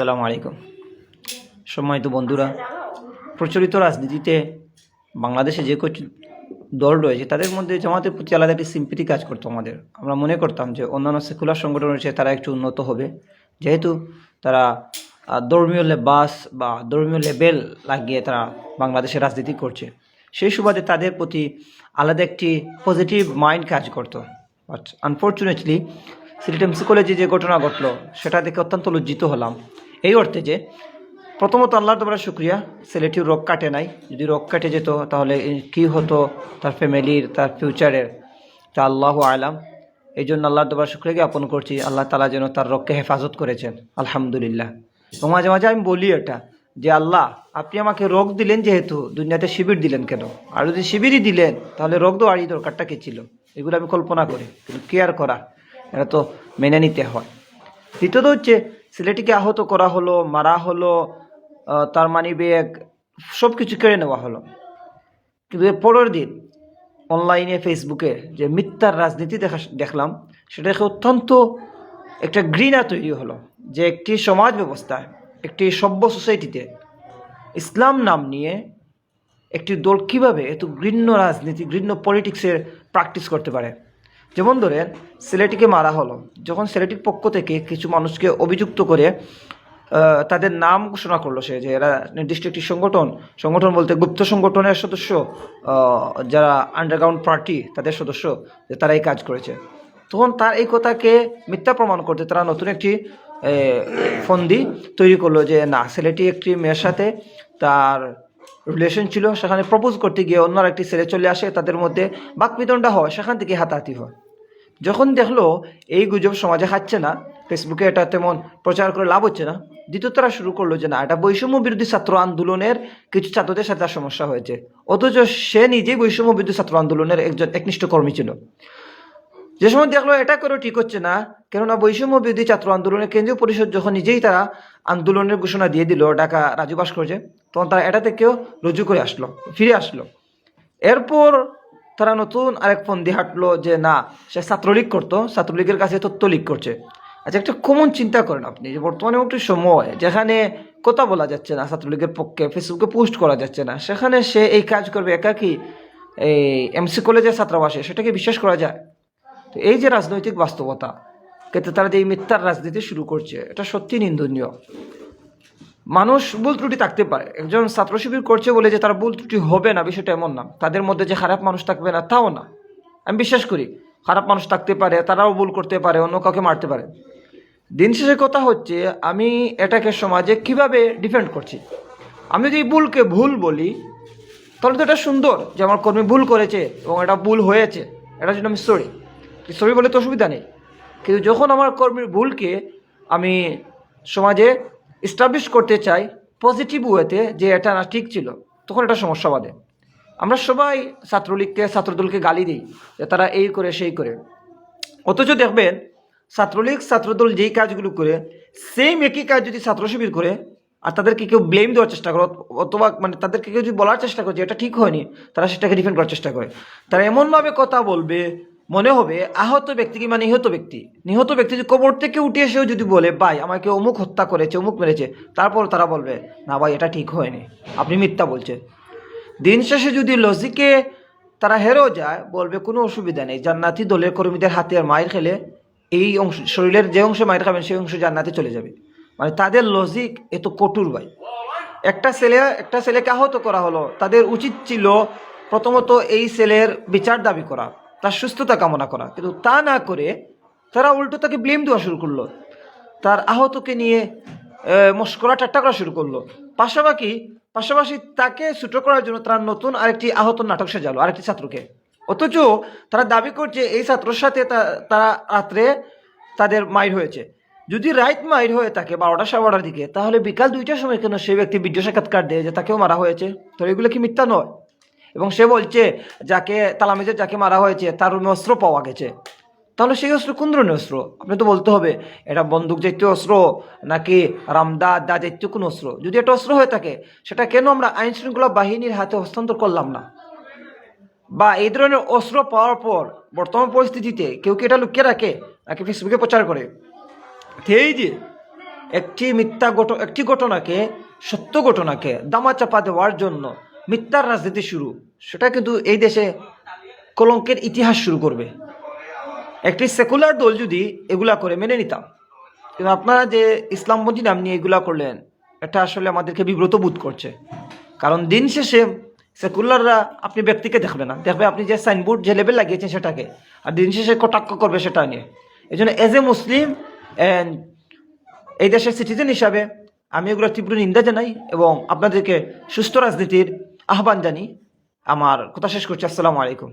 আসসালামু আলাইকুম। সম্মানিত বন্ধুরা, প্রচলিত রাজনীতিতে বাংলাদেশে যে কিছু দল রয়েছে, তাদের মধ্যে জামাতের প্রতি আলাদা একটি সিম্পিটি কাজ করতো আমাদের। আমরা মনে করতাম যে অন্যান্য সেকুলার সংগঠন রয়েছে তারা একটু উন্নত হবে। যেহেতু তারা ধর্মীয় লেবাস বা ধর্মীয় লেবেল লাগিয়ে তারা বাংলাদেশে রাজনীতি করছে। সেই সুবাদে তাদের প্রতি আলাদা একটি পজিটিভ মাইন্ড কাজ করতো। বাট আনফর্চুনেটলি সিলেট এমসি কলেজে যে ঘটনা ঘটলো, সেটা দেখে অত্যন্ত লজ্জিত হলাম। এই অর্থে যে প্রথমত আল্লাহর তোমার শুক্রিয়া, ছেলেটির রোগ কাটে নাই। যদি রোগ কাটে যেত, তাহলে কি হতো? তার ফ্যামিলির, তার ফিউচারের। তা আল্লাহ আলাম। এই জন্য আল্লাহর তোমার শুক্রিয়া জ্ঞাপন করছি। আল্লাহ তালা যেন তার রোগকে হেফাজত করেছেন। আলহামদুলিল্লাহ। এবং মাঝে মাঝে আমি বলি এটা, যে আল্লাহ, আপনি আমাকে রোগ দিলেন যেহেতু, দুনিয়াতে শিবির দিলেন কেন? আর যদি শিবিরই দিলেন, তাহলে রোগ দেওয়ার এই দরকারটা কি ছিল? এগুলো আমি কল্পনা করি, কিন্তু কেয়ার করা? এটা তো মেনে নিতে হয়। দ্বিতীয়ত হচ্ছে ছেলেটিকে আহত করা হলো, মারা হলো তার মানি ব্যাগ সব কিছু কেড়ে নেওয়া হলো। কিন্তু এর পরের দিন অনলাইনে ফেসবুকে যে মিথ্যার রাজনীতি দেখা, দেখলাম সেটা দেখে অত্যন্ত একটা ঘৃণা তৈরি হলো যে একটি সমাজ ব্যবস্থায় একটি সভ্য সোসাইটিতে ইসলাম নাম নিয়ে একটি দল কীভাবে এত ঘৃণ্য রাজনীতি, ঘৃণ্য পলিটিক্সের প্র্যাকটিস করতে পারে? যেমন ধরেন, ছেলেটিকে মারা হলো। যখন ছেলেটির পক্ষ থেকে কিছু মানুষকে অভিযুক্ত করে তাদের নাম ঘোষণা করল সে যে এরা নির্দিষ্ট একটি সংগঠন। সংগঠন বলতে গুপ্ত সংগঠনের সদস্য যারা আন্ডারগ্রাউন্ড পার্টি তাদের সদস্য, যে তারা এই কাজ করেছে। তখন তার এই কথাকে মিথ্যা প্রমাণ করতে তারা নতুন একটি ফন্দি তৈরি করল যে না, ছেলেটি একটি মেয়ের সাথে তার রিলেশন ছিল, সেখানে প্রপোজ করতে গিয়ে অন্য একটি ছেলে চলে আসে, তাদের মধ্যে বাকবিতণ্ডা হয়, সেখান থেকে হাতাহাতি হয়। যখন দেখল এই গুজব সমাজে খাচ্ছে না ফেসবুকে এটা তেমন প্রচার করে লাভ হচ্ছে না দ্বিতীয় তারা শুরু করল যে না, এটা বৈষম্য বিরোধী ছাত্র আন্দোলনের কিছু ছাত্রদের সাথে তার সমস্যা হয়েছে। অথচ সে নিজেই বৈষম্য বিরোধী ছাত্র আন্দোলনের একজন একনিষ্ঠ কর্মী ছিল। যে সময় দেখল এটা করেও ঠিক হচ্ছে না, কেননা বৈষম্য বিরোধী ছাত্র আন্দোলনের কেন্দ্রীয় পরিষদ যখন নিজেই তারা আন্দোলনের ঘোষণা দিয়ে দিল ঢাকা রাজু ভাস্কর্যে তখন তারা এটা থেকেও রুজু করে আসলো, ফিরে আসলো। এরপর তারা নতুন আরেক ফন্দি হাঁটলো যে, না, সে ছাত্রলীগ করতো, ছাত্রলীগের কাছে লিক করছে। আচ্ছা একটা কমন চিন্তা করেন আপনি যে, বর্তমানে একটি সময়, যেখানে কথা বলা যাচ্ছে না ছাত্রলীগের পক্ষে ফেসবুকে পোস্ট করা যাচ্ছে না, সেখানে সে এই কাজ করবে একাকি এই এমসি কলেজের ছাত্রাবাসে, সেটাকে বিশ্বাস করা যায়? তো এই যে রাজনৈতিক বাস্তবতা কিন্তু তারা যে এই মিথ্যার রাজনীতি শুরু করছে, এটা সত্যি নিন্দনীয়। মানুষ ভুল ত্রুটি থাকতে পারে। একজন ছাত্র শিবির করছে বলে যে তার ভুল ত্রুটি হবে না, বিষয়টা এমন না। তাদের মধ্যে যে খারাপ মানুষ থাকবে না, তাও না। আমি বিশ্বাস করি, খারাপ মানুষ থাকতে পারে, তারাও ভুল করতে পারে, অন্য কাউকে মারতে পারে। দিন শেষে কথা হচ্ছে, আমি এটাকে সমাজে কীভাবে ডিফেন্ড করছি? আমি যদি ভুলকে ভুল বলি, তাহলে তো এটা সুন্দর যে আমার কর্মী ভুল করেছে এবং এটা ভুল হয়েছে। এটার জন্য আমি সরি সরি বলে তো অসুবিধা নেই। কিন্তু যখন আমার কর্মীর ভুলকে আমি সমাজে এস্টাবলিশ করতে চাই পজিটিভ ওয়েতে যে এটা না ঠিক ছিল, তখন এটা সমস্যা বাদে আমরা সবাই ছাত্রলীগকে, ছাত্রদলকে গালি দিই, যে তারা এই করে, সেই করে। অথচ দেখবেন, ছাত্রলীগ, ছাত্রদল যেই কাজগুলো করে সেম একই কাজ যদি ছাত্র শিবির করে, আর তাদেরকে কেউ ব্লেম দেওয়ার চেষ্টা করে অথ- অথবা মানে তাদেরকে কেউ যদি বলার চেষ্টা করে যে এটা ঠিক হয়নি, তারা সেটাকে ডিফেন্ড করার চেষ্টা করে। তারা এমনভাবে কথা বলবে মনে হবে, আহত ব্যক্তি কি মানে নিহত ব্যক্তি। নিহত ব্যক্তি যদি কবর থেকে উঠে এসেও যদি বলে, ভাই, আমাকে অমুক হত্যা করেছে, অমুক মেরেছে, তারপর তারা বলবে, না ভাই, এটা ঠিক হয়নি। আপনি মিথ্যা বলছেন। দিন শেষে যদি লজিকে তারা হেরেও যায়, বলবে, কোনো অসুবিধা নেই, জান্নাতি দলের কর্মীদের হাতে আর মায়ের খেলে এই অংশ, শরীরের যে অংশে মায়ের খাবেন, সেই অংশ জান্নাতে চলে যাবে। মানে তাদের লজিক এত কটুর ভাই। একটা ছেলে, একটা ছেলেকে আহত করা হলো, তাদের উচিত ছিল প্রথমত এই ছেলের বিচার দাবি করা। তার সুস্থতা কামনা করা। কিন্তু তা না করে তারা উল্টো তাকে ব্লেম দেওয়া শুরু করল। তার আহতকে নিয়ে মস্করা ঠাট্টা করা শুরু করল। পাশাপাশি পাশাপাশি তাকে ছুটো করার জন্য তারা নতুন আরেকটি আহত নাটক সাজালো, আরেকটি ছাত্রকে। অথচ তারা দাবি করছে এই ছাত্রর সাথে তারা রাত্রে তাদের মাইর হয়েছে। যদি রাইট মাইর হয়ে থাকে বারোটা সাড়ে বারোটার দিকে, তাহলে বিকাল দুইটার সময় কেন সেই ব্যক্তি ভিডিও সাক্ষাৎকার দেয় যে তাকেও মারা হয়েছে? তো এগুলো কি মিথ্যা নয়? এবং সে বলছে, যাকে তালামিজের যাকে মারা হয়েছে, তার রুমে অস্ত্র পাওয়া গেছে। তাহলে সেই অস্ত্র কোন ধরনের অস্ত্র? আপনি তো বলতে হবে, এটা বন্দুক জাতীয় অস্ত্র নাকি রামদা দা জাতীয় কোন অস্ত্র? যদি এটা অস্ত্র হয়ে থাকে, সেটা কেন আমরা আইন শৃঙ্খলা বাহিনীর হাতে হস্তান্তর করলাম না? বা এই ধরনের অস্ত্র পাওয়ার পর বর্তমান পরিস্থিতিতে কেউ কি এটা লুকিয়ে রাখে, নাকি ফেসবুকে প্রচার করে? এই যে, একটি মিথ্যা ঘট একটি ঘটনাকে, সত্য ঘটনাকে দামাচাপা দেওয়ার জন্য মিথ্যার রাজনীতি শুরু, সেটা কিন্তু এই দেশে কলঙ্কের ইতিহাস শুরু করবে। একটি সেকুলার দল যদি এগুলা করে মেনে নিতাম, কিন্তু আপনারা যে ইসলামপন্থী নাম নিয়ে এগুলা করলেন, এটা আসলে আমাদেরকে বিব্রত বোধ করছে। কারণ দিন শেষে সেকুলাররা আপনি ব্যক্তিকে দেখবে না, দেখবে আপনি যে সাইনবোর্ড যে লেভেল লাগিয়েছেন সেটাকে, আর দিন শেষে কটাক্ষ করবে সেটা নিয়ে। এই জন্য এজ এ মুসলিম অ্যান্ড এই দেশের সিটিজেন হিসাবে আমি এগুলো তীব্র নিন্দা জানাই এবং আপনাদেরকে সুস্থ রাজনীতির আহ্বান জানি আমার কথা শেষ করছি। আসসালামু আলাইকুম।